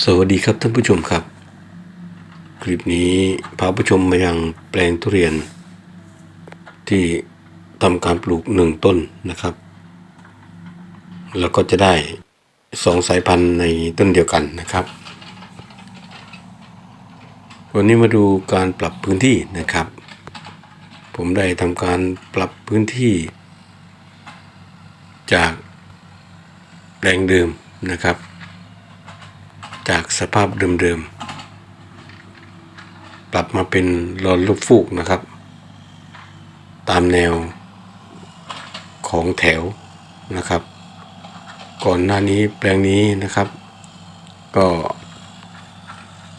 สวัสดีครับท่านผู้ชมครับ คลิปนี้พาผู้ชมมายังแปลงทุเรียน ที่ทำการปลูกหนึ่งต้นนะครับ แล้วก็จะได้สองสายพันธุ์ในต้นเดียวกันนะครับ วันนี้มาดูการปรับพื้นที่นะครับ ผมได้ทำการปรับพื้นที่ จากแปลงเดิมนะครับ จากสภาพเดิมๆ ปรับมาเป็นรอนลูกฟูกนะครับ ตามแนวของแถวนะครับ ก่อนหน้านี้แปลงนี้นะครับ ก็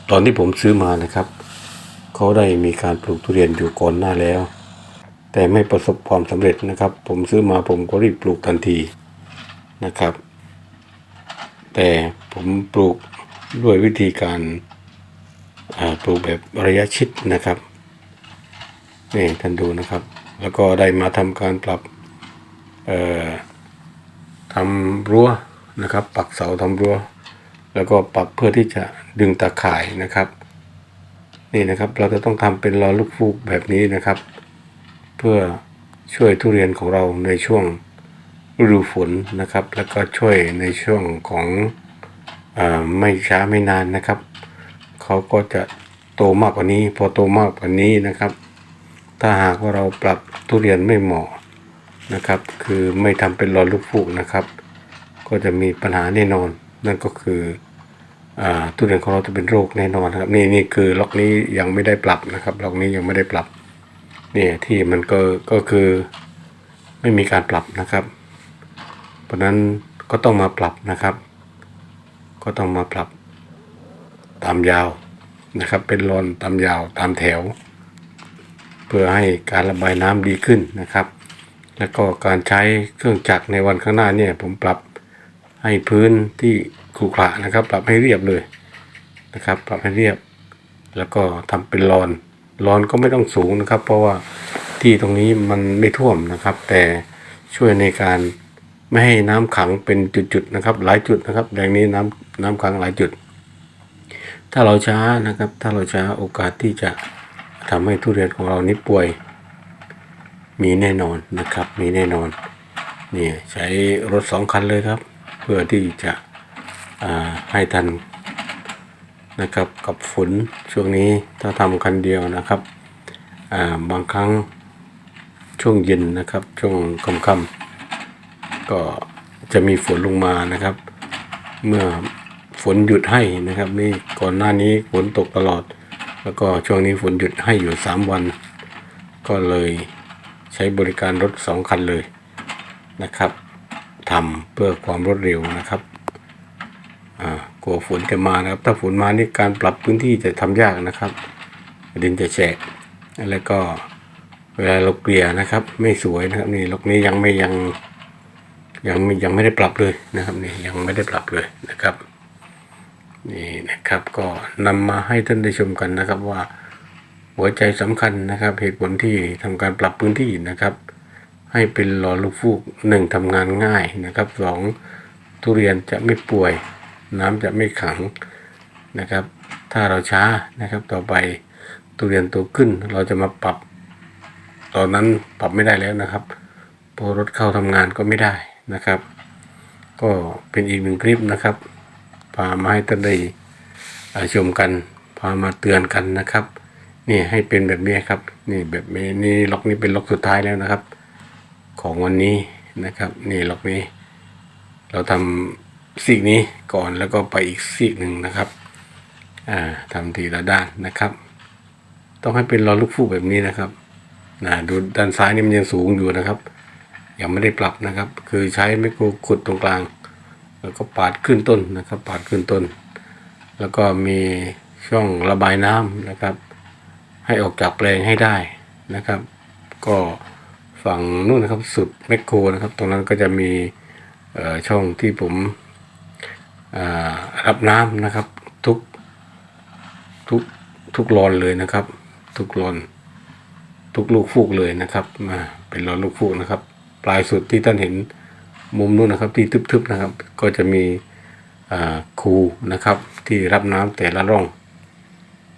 ตอนที่ผมซื้อมานะครับ เขาได้มีการปลูกทุเรียนอยู่ก่อนหน้าแล้ว แต่ไม่ประสบความสำเร็จนะครับ ผมซื้อมาผมก็รีบปลูกทันทีนะครับ แต่ผมปลูก ด้วยวิธีการปลูกแบบระยะชิดนะครับนี่ท่านดูนะครับ แล้วก็ได้มาทำการปรับทำรั้วนะครับ ปักเสาทำรั้ว แล้วก็ปรับเพื่อที่จะดึงตาข่ายนะครับ นี่นะครับเราจะต้องทำเป็นรอลูกฟูกแบบนี้นะครับ เพื่อช่วยทุเรียนของเราในช่วงฤดูฝนนะครับ แล้วก็ช่วยในช่วงของ ไม่ช้าไม่นานนะครับ เขาก็จะโตมากกว่านี้ พอโตมากกว่านี้นะครับ ถ้าหากว่าเราปรับทุเรียนไม่เหมาะนะครับ คือไม่ทำเป็นรอนลูกฟูกนะครับ ก็จะมีปัญหาแน่นอน นั่นก็คืออทุเรียนของเราจะเป็นโรคแน่นอนนะครับ นี่นี่คือล็อกนี้ยังไม่ได้ปรับนะครับล็อกนี้ยังไม่ได้ปรับเนี่ยที่มันก็ก็คือไม่มีการปรับนะครับ เพราะฉะนั้นก็ต้องมาปรับนะครับ ก็ต้องมาปรับตามยาวนะครับ เป็นรอนตามยาวตามแถว เพื่อให้การระบายน้ำดีขึ้นนะครับ แล้วก็การใช้เครื่องจักรในวันข้างหน้าเนี่ย ผมปรับให้พื้นที่ขรุขระนะครับ ปรับให้เรียบเลยนะครับ ปรับให้เรียบ แล้วก็ทำเป็นรอนรอนก็ไม่ต้องสูงนะครับ เพราะว่าที่ตรงนี้มันไม่ท่วมนะครับ แต่ช่วยในการ ไม่ให้น้ำขังเป็นจุดๆนะครับ หลายจุดนะครับ แดงนี้น้ำน้ำขังหลายจุด ถ้าเราช้านะครับ ถ้าเราช้าโอกาสที่จะทำให้ทุเรียนของเรานี้ป่วย มีแน่นอนนะครับ มีแน่นอนนี่ใช้รถสองคันเลยครับ เพื่อที่จะให้ทันนะครับกับฝนช่วงนี้ถ้าทำคันเดียวนะครับาบางครั้งช่วงเย็นนะครับช่วงค่ำๆ ก็จะมีฝนลงมานะครับ เมื่อฝนหยุดให้นะครับ นี่ก่อนหน้านี้ฝนตกตลอด แล้วก็ช่วงนี้ฝนหยุดให้อยู่สามวัน ก็เลยใช้บริการรถสองคันเลยนะครับทำเพื่อความรวดเร็วนะครับอ่ากลัวฝนจะมานะครับ ถ้าฝนมานี่การปรับพื้นที่จะทำยากนะครับ ดินจะแฉะแล้วก็เวลาเราเกลี่ยนะครับ ไม่สวยนะครับนี่ลกนี้ยังไม่ยัง ยังยังไม่ได้ปรับเลยนะครับนี่ยังไม่ได้ปรับเลยนะครับนี่นะครับก็นำมาให้ท่านได้ชมกันนะครับว่าหัวใจสำคัญนะครับ เหตุผลที่ทำการปรับพื้นที่นะครับ ให้เป็นหล่อลูกฟูกหนึ่งทำงานง่ายนะครับสองทุเรียนจะไม่ป่วย น้ำจะไม่ขังนะครับ ถ้าเราช้านะครับต่อไปทุเรียนโตขึ้นเราจะมาปรับ ตอนนั้นปรับไม่ได้แล้วนะครับพอรถเข้าทำงานก็ไม่ได้ นะครับ ก็เป็นอีกหนึ่งคลิปนะครับพามาให้ท่านได้อ่าชมกันพามาเตือนกันนะครับนี่ให้เป็นแบบนี้ครับนี่แบบนี้นี่ล็อกนี้เป็นล็อกสุดท้ายแล้วนะครับ ของวันนี้นะครับ นี่ล็อกนี้ เราทำซีกนี้ก่อนแล้วก็ไปอีกซีกหนึ่งนะครับอ่าทำทีละด้านนะครับ ต้องให้เป็นรอลูกฟูกแบบนี้นะครับนะดูด้านซ้ายนี่มันยังสูงอยู่นะครับ ยังไม่ได้ปรับนะครับ คือใช้ไมโครขุดตรงกลาง แล้วก็ปาดขึ้นต้นนะครับ ปาดขึ้นต้น แล้วก็มีช่องระบายน้ำนะครับ ให้ออกจากแปลงให้ได้นะครับ ก็ฝั่งนู้นนะครับสุดแมคโครนะครับ ตรงนั้นก็จะมีช่องที่ผมรับน้ำนะครับทุกทุกทุกรอนเลยนะครับ ทุกรอนทุกลูกฟูกเลยนะครับมาเป็นรอนลูกฟูกนะครับ ปลายสุดที่ท่านเห็นมุมนู้นนะครับที่ทึบๆนะครับ ก็จะมีคูนะครับที่รับน้ำแต่ละร่อง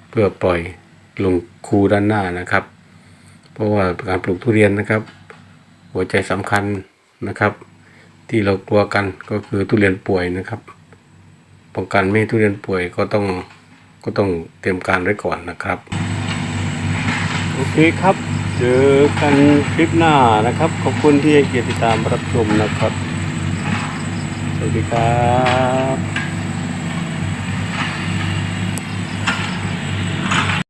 เพื่อปล่อยลงคูด้านหน้านะครับ เพราะว่าการปลูกทุเรียนนะครับ หัวใจสำคัญนะครับ ที่เรากลัวกันก็คือทุเรียนป่วยนะครับป้องกันไม่ให้ทุเรียนป่วยก็ต้องก็ต้องเตรียมการไว้ก่อนนะครับ โอเคครับ เจอกันคลิปหน้านะครับ ขอบคุณที่ให้เกียรติติดตามรับชมนะครับ สวัสดีครับ